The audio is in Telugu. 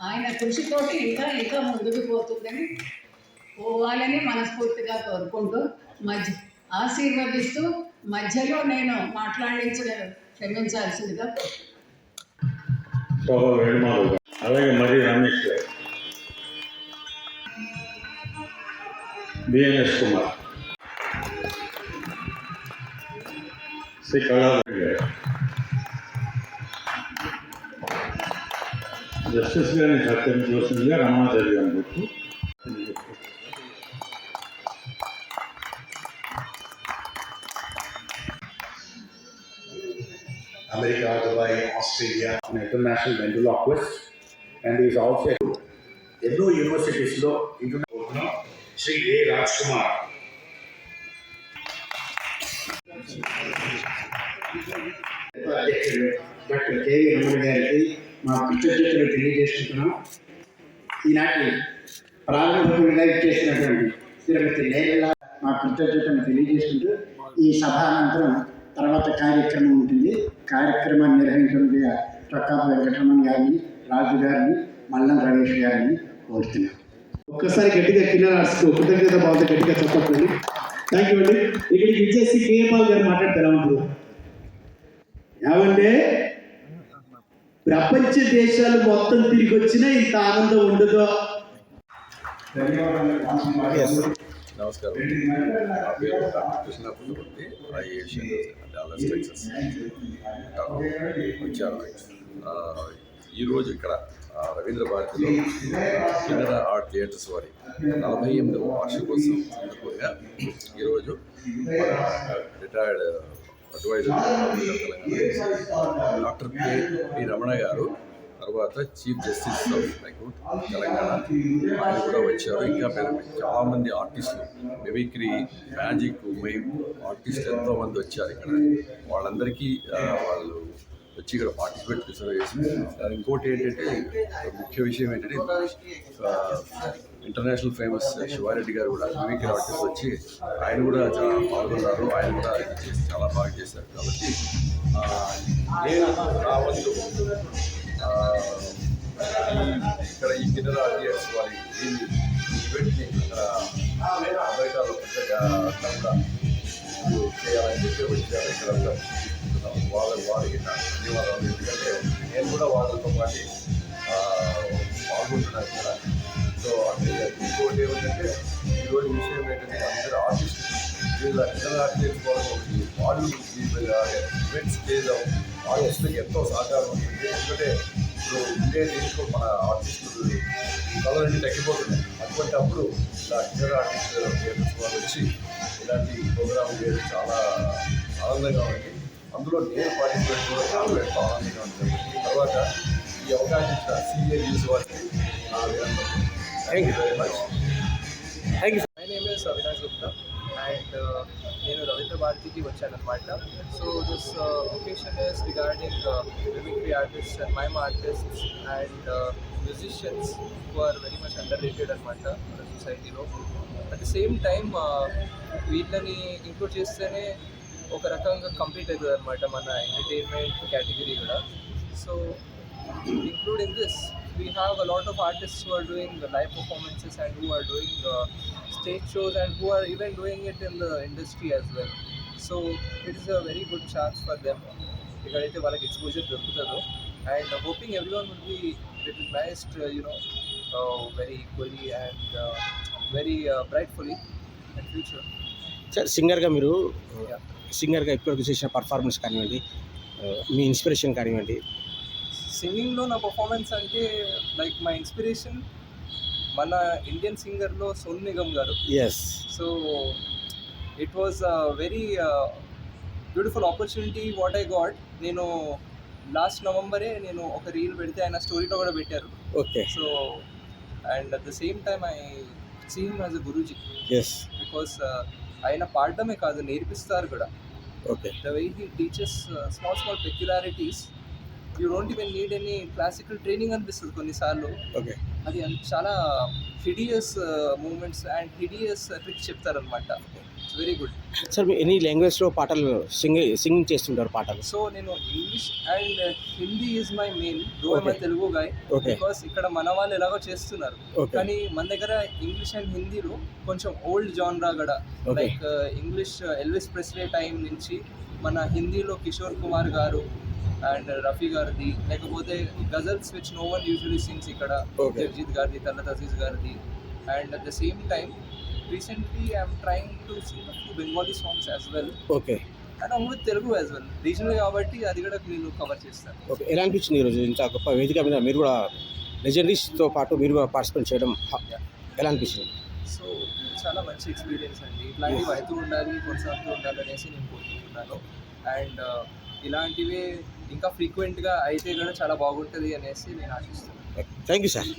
ఆయన కృషితోటి ఇంకా ఇంకా ముందుకు పోతుందని పోవాలని మనస్ఫూర్తిగా కోరుకుంటూ మధ్య ఆశీర్వదిస్తూ మధ్యలో నేను మాట్లాడించిన క్షమించాల్సిందిగా అలాగే మరి రమేష్ గారు. బిఎన్ఎస్ కుమార్. శ్రీ కళా జస్టిస్ గారిని సత్కరించవలసిందిగా రమాచారి గారిని గుర్తు America, Dubai, Australia, an international ventriloquist, and he is also ఎన్నో యూనివర్సిటీస్లో ఇంటర్నల్ శ్రీ ఏ రాజ్ కుమార్ అధ్యక్షుడు డాక్టర్ కేవీ రమణ గారికి మా కృతజ్ఞతలు తెలియజేస్తున్నాం ఈనాటి ప్రారంభంగా ఇచ్చేసినటువంటి శ్రీమతి నేరల మా కృతజ్ఞతను తెలియజేసుకుంటూ ఈ సభ అనంతరం తర్వాత కార్యక్రమం ఉంటుంది. కార్యక్రమాన్ని నిర్వహించడంగా ప్రకాప్ వెంకటరమణ్ గారిని రాజు గారిని మల్లం రమేష్ గారిని కోరుతున్నాం. ఒక్కసారి గట్టిగా కిన్నర్ కృతజ్ఞత భావంతో గట్టిగా చెప్పండి థ్యాంక్ యూ అండి. ఇక్కడికి ఇచ్చేసి కేపాల్ గారు మాట్లాడితే ఎలా ఉంటుంది ఏమంటే ప్రపంచ దేశాలు మొత్తం తిరిగి వచ్చినా ఇంత ఆనందం ఉండదు. నమస్కారం. నా పేరు టెక్సస్ వచ్చాను ఈరోజు ఇక్కడ రవీంద్ర భారతిలో కిన్నెర ఆర్ట్ థియేటర్స్ వారి నలభై ఎనిమిదవ వార్షికోత్సవం సందర్భంగా ఈరోజు retired advisor doctor K P. Ramana garu తర్వాత chief justice of high court Telangana. వాళ్ళు కూడా వచ్చారు. ఇంకా పెద్ద- చాలా మంది ఆర్టిస్టులు మిమిక్రీ మ్యాజిక్ మేము ఆర్టిస్టులు ఎంతో మంది వచ్చారు ఇక్కడ. వాళ్ళందరికీ వాళ్ళు వచ్చి ఇక్కడ పార్టిసిపేట్ చేశారు ఇంకోటి ఏంటంటే ముఖ్య విషయం ఏంటంటే ఇంటర్నేషనల్ ఫేమస్ శివారెడ్డి గారు కూడా మిమిక్రీ ఆర్టిస్ట్ వచ్చి ఆయన కూడా చాలా పాల్గొన్నారు. ఆయన కూడా చాలా బాగా చేశారు కాబట్టి నేను నా వంతు ఇక్కడ ఈ కిన్నెర ఆర్టిఎస్ వారి ఈవెంట్ని ఇక్కడ అమెరికాలో పెద్దగా అట్లా ఇక్కడ వాళ్ళ వారికి నా ధన్యవాదాలు ఎందుకంటే నేను కూడా వాళ్ళతో పాటు పాల్గొంటున్నాను ఇక్కడ సో అంటే ఇంకోటి ఏమిటంటే ఈరోజు విషయం ఏంటంటే అందరూ ఆర్టిస్ట్ వీళ్ళ ఇతర ఆర్టిస్ట్ ఒకటి వాళ్ళు ఈవెంట్స్ చేయడం ఆర్టిస్టులకి ఎంతో సహకారం ఉంటుంది ఎందుకంటే ఇప్పుడు ఇండియా దీంట్లో మన ఆర్టిస్టులు కళలన్నీ తగ్గిపోతున్నాయి అటువంటి అప్పుడు ఇలా ఇతర ఆర్టిస్ట్ వాళ్ళు వచ్చి ఇలాంటి ప్రోగ్రామ్ చేయడం చాలా ఆనందంగా ఉంది. అందులో నేను పార్టిసిపేట్ కూడా చాలా ఎంతో ఆనందంగా ఉంది. తర్వాత ఈ అవకాశం ఇచ్చిన సీఏ న్యూస్ వారికి నా అభినందనలు. Thank you very much thank you name is Avinash Gupta and నేను రవీంద్ర భారతికి వచ్చాను అనమాట so this occasion is regarding mimicry artist and mime artist and musicians who are very much under rated అనమాట మన సొసైటీలో అట్ ద సేమ్ టైమ్ వీళ్ళని ఇంక్లూడ్ చేస్తేనే ఒక రకంగా కంప్లీట్ అవుతుంది అనమాట మన ఎంటర్టైన్మెంట్ కేటగిరీ కూడా. So including this, we have a lot of artists who are doing the live performances and who are doing uh, stage shows and who are even doing it in the industry as well. So it is a very good chance for them. ఎక్కడైతే వాళ్ళకి ఎక్స్పోజర్ దొరుకుతుందో and hoping every one will be recognised you know very equally and very brightfully and future sir సింగర్గా మీరు. సింగర్గా ఇప్పటివరకు చేసిన పర్ఫార్మెన్స్ కానివ్వండి ఆ, మీ ఇన్స్పిరేషన్ కానివ్వండి సింగింగ్లో నా పర్ఫార్మెన్స్ అంటే లైక్ మై ఇన్స్పిరేషన్ మన Indian సింగర్లో Sonu Nigam garu. Yes so it was very beautiful opportunity what I got నేను లాస్ట్ నవంబరే నేను ఒక రీల్ పెడితే ఆయన స్టోరీలో కూడా పెట్టారు. Okay so and at the same time I see him as a guruji yes because ఆయన పాడడమే కాదు నేర్పిస్తారు కూడా. Okay the way he teachers small small peculiarities you don't even need any classical training అనిపిస్తుంది కొన్నిసార్లు. ఓకే అది చాలా hideous moments and hideous tricks చెప్తారనమాట వెరీ గుడ్ సార్ మీరు ఎనీ లాంగ్వేజ్లో పాటలు సింగ్ సింగింగ్ చేస్తుంటారు పాటలు సో నేను English and Hindi is my main though my. Telugu guy. Because ఇక్కడ మన వాళ్ళు ఎలాగో చేస్తున్నారు. కానీ మన దగ్గర ఇంగ్లీష్ అండ్ హిందీలో కొంచెం ఓల్డ్ జాన్రా కూడా. Like English Elvis Presley time నుంచి మన హిందీలో కిషోర్ కుమార్ గారు అండ్ రఫీ గారిది. లేకపోతే ghazals which no one usually sings ఇక్కడ. జగ్జీత్ గారిది తల్లత్ అజీజ్ గారిది. And at the same time recently I'm trying to sing few Bengali songs as well okay and along with Telugu as well regional కాబట్టి అది కూడా నేను కవర్ చేస్తాను. ఓకే ఎలా అనిపించింది ఈరోజు ఇంత గొప్ప వేదిక మీద మీరు కూడా లెజెండరీస్తో పాటు మీరు కూడా పార్టిసిపేట్ చేయడం ఎలా అనిపించింది? సో చాలా మంచి ఎక్స్పీరియన్స్ అండి. ఇట్లాంటివి అవుతూ ఉండాలి కొనసాగుతూ ఉండాలి అనేసి నేను కోరుకుంటున్నాను. అండ్ ఇలాంటివి ఇంకా ఫ్రీక్వెంట్గా అయితే కూడా చాలా బాగుంటుంది అనేసి నేను ఆశిస్తున్నాను. Thank you sir